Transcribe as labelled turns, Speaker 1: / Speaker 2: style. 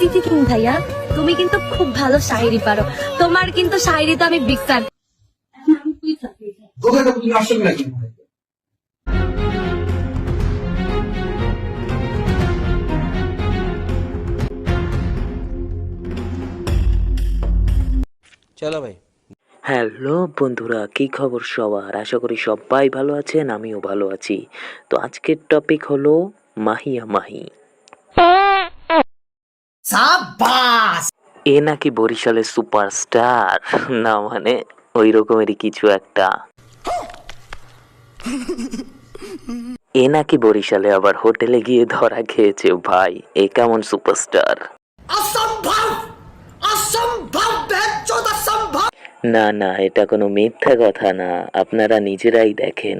Speaker 1: City king ভাইয়া। তুমি কিন্তু খুব ভালো শায়রি পারো। তোমার কিন্তু শায়রিতে আমি বিগ ফ্যান
Speaker 2: তো তুমি আসলে
Speaker 3: চলো ভাই।
Speaker 4: হ্যালো বন্ধুরা কি খবর সবার? আশা করি সবাই ভালো আছেন আমিও ভালো আছি। তো আজকের টপিক হলো মাহিয়া মাহি। এ নাকি বরিশালের সুপারস্টার। না মানে ওই রকমেরই কিছু একটা। এ নাকি বরিশালে আবার হোটেলে গিয়ে ধরা খেয়েছে ভাই। এ কেমন সুপারস্টার। না না এটা কোনো মিথ্যা কথা না। আপনারা নিজেরাই দেখেন।